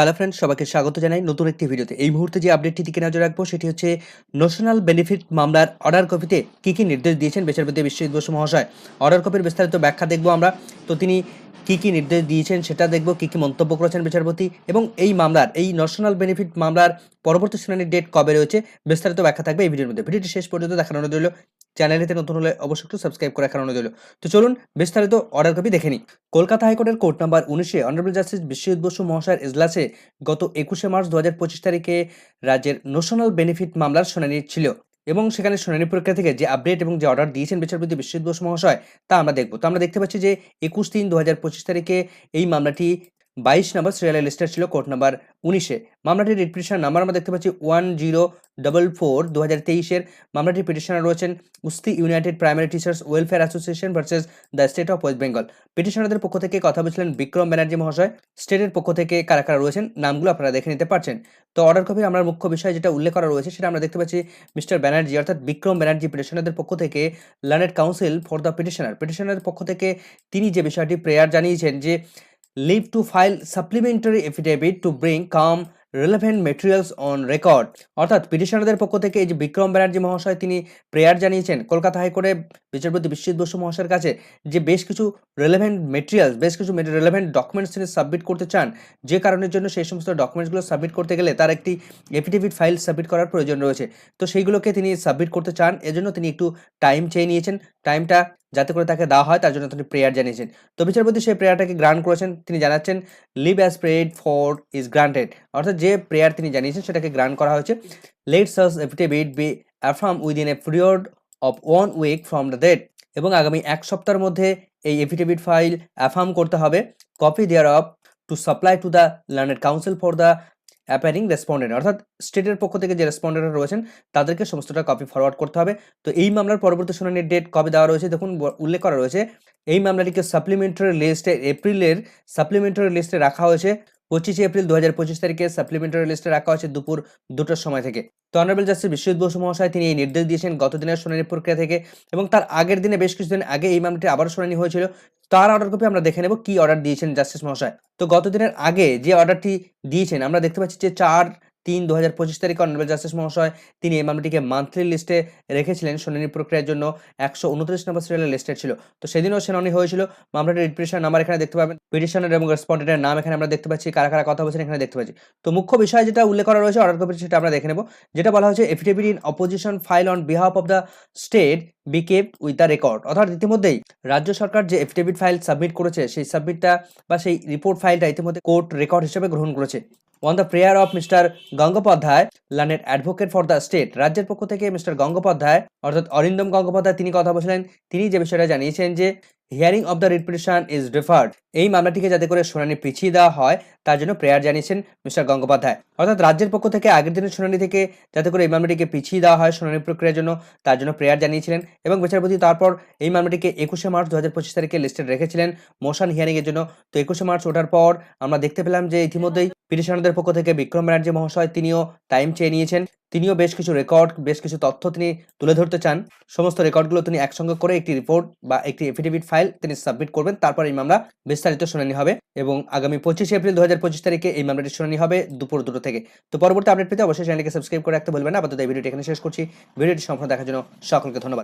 Hello friends সবাইকে স্বাগত জানাই নতুন একটি ভিডিওতে। এই মুহূর্তে যে আপডেটটি দিকে নজর রাখব, সেটি হচ্ছে ন্যাশনাল বেনিফিট মামলার অর্ডার কপিতে কী কী নির্দেশ দিয়েছেন বিচারপতি বিশ্বজিৎ বসু মহাশয়। অর্ডার কপির বিস্তারিত ব্যাখ্যা দেখব আমরা। তো তিনি কী কী নির্দেশ দিয়েছেন সেটা দেখব, কী কী মন্তব্য করেছেন বিচারপতি এবং এই মামলার, এই ন্যাশনাল বেনিফিট মামলার পরবর্তী শুনানির ডেট কবে রয়েছে বিস্তারিত ব্যাখ্যা থাকবে এই ভিডিওর মধ্যে। ভিডিওটি শেষ পর্যন্ত দেখানো রইল। চ্যানেলটিতে নতুন হলে অবশ্যই একটু সাবস্ক্রাইব করে রাখার অনুরোধ তো চলুন, বিস্তারিত অর্ডার কপি দেখে নিই। কলকাতা হাইকোর্টের কোর্ট নাম্বার উনিশে অনারেবল জাস্টিস বিশ্বজিৎ বসু মহাশয়ের এজলাসে গত একুশে মার্চ দু হাজার পঁচিশ তারিখে রাজ্যের ন্যাশনাল বেনিফিট মামলার শুনানি ছিল এবং সেখানে শুনানি প্রক্রিয়া থেকে যে আপডেট এবং যে অর্ডার দিয়েছেন বিচারপতি বিশ্বজিৎ বসু মহাশয়, তা আমরা দেখব। তো আমরা দেখতে পাচ্ছি যে একুশ তিন দু হাজার পঁচিশ তারিখে এই মামলাটি বাইশ নম্বর সিরিয়াল লিস্টেড ছিল কোর্ট নাম্বার উনিশে। মামলাটির রিট পিটিশন নাম্বার আমরা দেখতে পাচ্ছি ওয়ান জিরো ডবল ফোর দু হাজার তেইশের। মামলাটির পিটিশনার রয়েছেন Usthi united primary teachers welfare association versus the state of West Bengal. পিটিশনারদের পক্ষ থেকে কথা বলছিলেন বিক্রম ব্যানার্জি মহাশয়। স্টেটের পক্ষ থেকে কারা কারা রয়েছেন নামগুলো আপনারা দেখে নিতে পারছেন। তো অর্ডার কপি আমরা মুখ্য বিষয় যেটা উল্লেখ করা রয়েছে সেটা আমরা দেখতে পাচ্ছি মিস্টার ব্যানার্জি, অর্থাৎ বিক্রম ব্যানার্জি পিটিশনারদের পক্ষ থেকে learned counsel for the petitioner পিটিশনারদের পক্ষ থেকে তিনি যে বিষয়টি প্রেয়ার জানিয়েছেন যে leave to file supplementary affidavit to bring come relevant materials on record অর্থাৎ পিটিশনারদের পক্ষ থেকে এই যে বিক্রম ব্যানার্জি মহাশয়, তিনি প্রেয়ার জানিয়েছেন কলকাতা হাইকোর্টে বিচারপতি বিশ্বজিৎ বসু মহাশয়ের কাছে যে বেশ কিছু রেলেভেন্ট মেটেরিয়ালস বেশ কিছু রেলেভেন্ট ডকুমেন্টস তিনি সাবমিট করতে চান, যে কারণের জন্য সেই সমস্ত ডকুমেন্টসগুলো সাবমিট করতে গেলে তার একটি এফিডেভিট ফাইল সাবমিট করার প্রয়োজন রয়েছে। তো সেইগুলোকে তিনি সাবমিট করতে চান, এজন্য তিনি একটু টাইম চেয়ে নিয়েছেন। টাইমটা যাতে করে তাকে দেওয়া হয়, তার জন্য তিনি প্রেয়ার জানিয়েছেন। তো বিচারপতি সেই প্রেয়ারটাকে গ্রান্ট করেছেন। তিনি জানাচ্ছেন leave as prayed for is granted অর্থাৎ যে প্রেয়ার তিনি জানিয়েছেন, সেটাকে গ্রান্ট করা হয়েছে। Let SARS affidavit be affirm within a period of one week from the date এবং আগামী এক সপ্তাহের মধ্যে এই এফিডেভিট ফাইল অ্যাফার্ম করতে হবে। Copy thereof to supply to the learned counsel for the appearing respondent অর্থাৎ স্টেটের পক্ষ থেকে যে রেসপন্ডেন্টরা রয়েছেন, তাদেরকে সমস্তটা কপি ফরওয়ার্ড করতে হবে। তো এই মামলার পরবর্তী শুনানির ডেট কবে দেওয়া রয়েছে, দেখুন উল্লেখ করা রয়েছে। এই মামলাটিকে সাপ্লিমেন্টারি লিস্টে এপ্রিলের সাপ্লিমেন্টারি লিস্টে রাখা হয়েছে। পঁচিশে এপ্রিল দু হাজার পঁচিশ তারিখে সাপ্লিমেন্টারি লিস্টে রাখা হয়েছে দুপুর দুটোর সময় থেকে। তো অনারেবল জাস্টিস বিশ্বজিৎ বসু মহাশয়, তিনি এই নির্দেশ দিয়েছেন গত দিনের শুনানি প্রক্রিয়া থেকে এবং তার আগের দিনে বেশ কিছুদিন আগে এই মামলাটি আবার শুনানি হয়েছিল। তার অর্ডার কপি আমরা দেখে নেব কি অর্ডার দিয়েছেন জাস্টিস মহাশয়। তো গত দিনের আগে যে অর্ডারটি দিয়েছেন, আমরা দেখতে পাচ্ছি যে চার তিন দু হাজার পঁচিশ তারিখে অনারেবল জাস্টিস মহাশয় তিনি এই মামলাটিকে মান্থলি লিস্টে রেখেছিলেন শুনানি প্রক্রিয়ার জন্য একশো উনত্রিশ নম্বর সিরিয়ালের লিস্টেড ছিল। তো সেদিনও শুনানি হয়েছিল। মামলাটির রিপিটিশন নাম্বার এখানে দেখতে পাবেন। পিটিশনার এবং রেসপন্ডেন্টের নাম এখানে আমরা দেখতে পাচ্ছি। কারা কারা কথা বলছেন এখানে দেখতে পাচ্ছি। তো মুখ্য বিষয় যেটা উল্লেখ করা রয়েছে অর্ডার কপি সেটা আমরা দেখে নেব। যেটা বলা হয়েছে affidavit in opposition file on behalf of the state be kept with the record অর্থাৎ ইতিমধ্যেই রাজ্য সরকার যে এফিডেভিট ফাইল সাবমিট করেছে, সেই সাবমিটটা বা সেই রিপোর্ট ফাইলটা ইতিমধ্যে কোর্ট রেকর্ড হিসেবে গ্রহণ করেছে। On the prayer of mister Gangopadhyay learned advocate for the state রাজ্যের পক্ষ থেকে মিস্টার গঙ্গোপাধ্যায় অর্থাৎ অরিন্দম গঙ্গোপাধ্যায় তিনি কথা বলছিলেন। তিনি যে বিষয়টা জানিয়েছেন যে hearing of the writ petition is deferred এই মামলাটিকে যাতে করে শুনানি পিছিয়ে দেওয়া হয়, তার জন্য প্রেয়ার জানিয়েছেন মিস্টার গঙ্গোপাধ্যায়। অর্থাৎ রাজ্যের পক্ষ থেকে আগের দিনের শুনানি থেকে যাতে করে এই মামলাটিকে পিছিয়ে দেওয়া হয় শুনানি প্রক্রিয়ার জন্য, তার জন্য প্রেয়ার জানিয়েছিলেন এবং বিচারপতি তারপর এই মামলাটিকে একুশে মার্চ দু হাজার পঁচিশ তারিখে লিস্টেড রেখেছিলেন মোশন হিয়ারিংয়ের জন্য। তো একুশে মার্চ ওঠার পর আমরা দেখতে পেলাম যে ইতিমধ্যেই পিটিশনারদের পক্ষ থেকে বিক্রম ব্যানার্জি মহাশয়, তিনিও টাইম চেয়ে নিয়েছেন। তিনিও বেশ কিছু রেকর্ড বেশ কিছু তথ্য তিনি তুলে ধরতে চান। সমস্ত রেকর্ডগুলো তিনি একসঙ্গে করে একটি রিপোর্ট বা একটি এফিডেভিট ফাইল তিনি সাবমিট করবেন। তারপর এই মামলা বিস্তারিত শুনানি হবে এবং আগামী পঁচিশে এপ্রিল দু হাজার পঁচিশ তারিখে এই মামলাটি শুনানি হবে দুপুর দুটো থেকে। তো পরবর্তী আপডেট পেতে অবশ্যই চ্যানেলকে সাবস্ক্রাইব করে রাখতে বলবেন আপাতত এই ভিডিওটি এখানে শেষ করছি। ভিডিওটি সম্পূর্ণ দেখার জন্য সকলকে ধন্যবাদ।